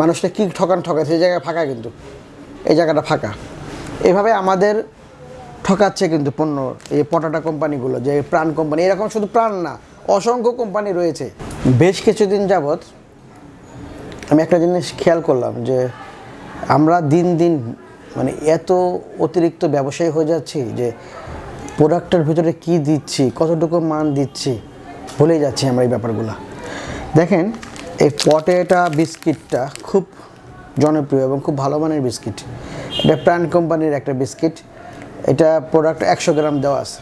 মানুষটা কী ঠকান ঠকাচ্ছে এই জায়গায় ফাঁকা কিন্তু। এই জায়গাটা ফাঁকা। এভাবে আমাদের ঠকাচ্ছে কিন্তু পণ্য, এই পটাটা কোম্পানিগুলো, যে প্রাণ কোম্পানি। এরকম শুধু প্রাণ না, অসংখ্য কোম্পানি রয়েছে। বেশ কিছুদিন যাবৎ আমি একটা জিনিস খেয়াল করলাম যে আমরা দিন দিন মানে এত অতিরিক্ত ব্যবসায়ী হয়ে যাচ্ছি যে প্রোডাক্টের ভিতরে কি দিচ্ছি, কতটুকু মান দিচ্ছি ভুলে যাচ্ছি আমরা এই ব্যাপারগুলো। দেখেন এই পটেটা বিস্কিটটা খুব জনপ্রিয় এবং খুব ভালো মানের বিস্কিট। এটা প্রাণ কোম্পানির একটা বিস্কিট। এটা প্রোডাক্ট একশো গ্রাম দেওয়া আছে।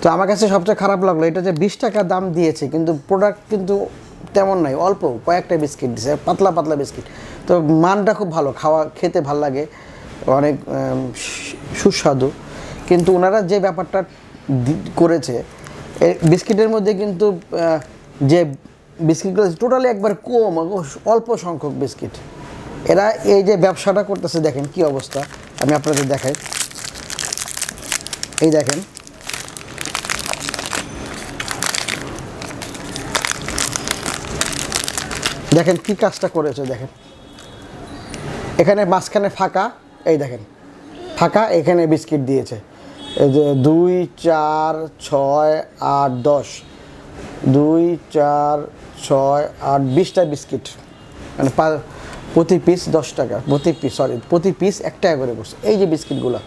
তো আমার কাছে সবচেয়ে খারাপ লাগল, এটা যে বিশ টাকা দাম দিয়েছে, কিন্তু প্রোডাক্ট কিন্তু তেমন নাই, অল্প কয়েকটা বিস্কিট দিছে পাতলা পাতলা বিস্কিট। তো মানটা খুব ভালো, খাওয়া, খেতে ভালো লাগে, অনেক সুস্বাদু। কিন্তু ওনারা যে ব্যাপারটা করেছে বিস্কিটের মধ্যে কিন্তু যে বিস্কিটগুলো টোটালি একবার কম, অল্প সংখ্যক বিস্কিট। এরা এই যে ব্যবসাটা করতেছে, দেখেন কি অবস্থা, আমি আপনাদের দেখাই। এই দেখেন। দেখেন কি কাজটা করেছে, দেখেন। এখানে মাঝখানে ফাঁকা, এই দেখেন। ফাঁকা, এখানে বিস্কিট দিয়েছে। এই যে দুই, চার, ছয়, আট, দশ। দুই, চার ছয় আট বিশটা বিস্কিট। মানে প্রতি পিস দশ টাকা, প্রতি পিস সরি প্রতি পিস এক টাকা করে পড়ছে এই যে বিস্কিটগুলো,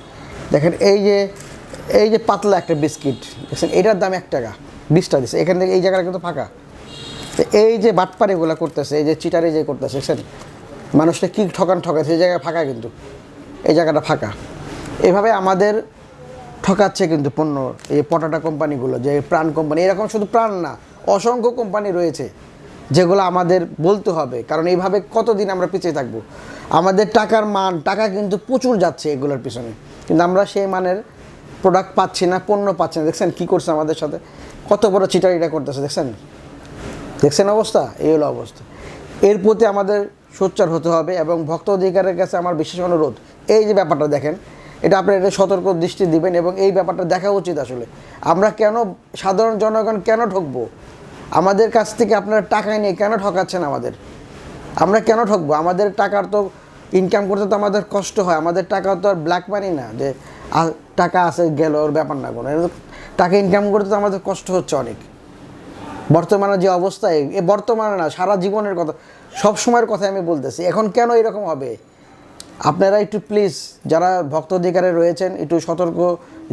দেখেন এই যে এই যে পাতলা একটা বিস্কিট, দেখছেন? এটার দাম এক টাকা, বিশটা দিচ্ছে এখান থেকে এই জায়গাটা কিন্তু ফাঁকা। তো এই যে বাটপাড়িগুলো করতেছে, এই যে চিটারি যে করতেছে, দেখছেন? মানুষটা কী ঠকান ঠকাচ্ছে এই জায়গায় ফাঁকা কিন্তু। এই জায়গাটা ফাঁকা। এভাবে আমাদের ঠকাচ্ছে কিন্তু পণ্য, এই পটাটা কোম্পানিগুলো, যে প্রাণ কোম্পানি, এরকম শুধু প্রাণ না অসংখ্য কোম্পানি রয়েছে যেগুলো আমাদের বলতে হবে, কারণ এইভাবে কতদিন আমরা পিছিয়ে থাকব? আমাদের টাকার মান, টাকা কিন্তু প্রচুর যাচ্ছে এগুলোর পিছনে। কিন্তু আমরা সেই মানের প্রোডাক্ট পাচ্ছি না, পণ্য পাচ্ছি না। দেখছেন কী করছে আমাদের সাথে? কত বড় চিটারিটা করতেছে, দেখছেন? দেখছেন অবস্থা? এই হলো অবস্থা। এর প্রতি আমাদের সোচ্চার হতে হবে এবং ভক্ত অধিকারের কাছে আমার বিশেষ অনুরোধ, এই যে ব্যাপারটা দেখেন, এটা আপনারা এটা সতর্ক দৃষ্টি দিবেন এবং এই ব্যাপারটা দেখা উচিত আসলে। আমরা কেন সাধারণ জনগণ কেন ঠকবো আমাদের কাছ থেকে আপনারা টাকা নিয়ে কেন ঠকাচ্ছেন আমাদের? আমরা কেন ঠকবো? আমাদের টাকার তো ইনকাম করতে তো আমাদের কষ্ট হয়। আমাদের টাকা তো আর ব্ল্যাক মানি না যে টাকা আছে, গেল, ওর ব্যাপার না কোনো। টাকা ইনকাম করতে তো আমাদের কষ্ট হচ্ছে অনেক। বর্তমানে যে অবস্থায় এ বর্তমানে না, সারা জীবনের কথা, সব সময়ের কথা আমি বলতেছি। এখন কেন এরকম হবে? আপনারা একটু প্লিজ যারা ভক্ত অধিকারে রয়েছেন, একটু সতর্ক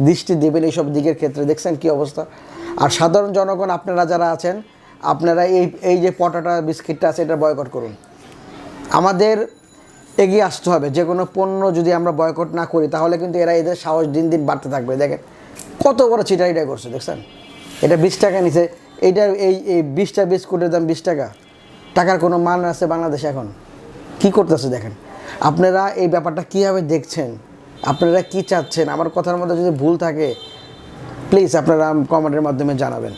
দৃষ্টি দেবেন এইসব দিকের ক্ষেত্রে। দেখছেন কি অবস্থা? আর সাধারণ জনগণ, আপনারা যারা আছেন, আপনারা এই এই যে পটাটা, বিস্কিটটা আছে, এটা বয়কট করুন। আমাদের এগিয়ে আসতে হবে। যে কোনো পণ্য যদি আমরা বয়কট না করি, তাহলে কিন্তু এরা এদের সাহস দিন দিন বাড়তে থাকবে। দেখেন, কত বড় চিটাইটা করছে, দেখছেন? এটা বিশ টাকা নিছে। এইটা, এই এই বিশটা বিস্কুটের দাম বিশ টাকা। টাকার কোনো মান আছে বাংলাদেশে এখন? কি করতেছে, দেখেন? আপনারা এই ব্যাপারটা কীভাবে দেখছেন? আপনারা কি চাচ্ছেন? আমার কথার মধ্যে যদি ভুল থাকে প্লিজ আপনারা কমেন্টের মাধ্যমে জানাবেন।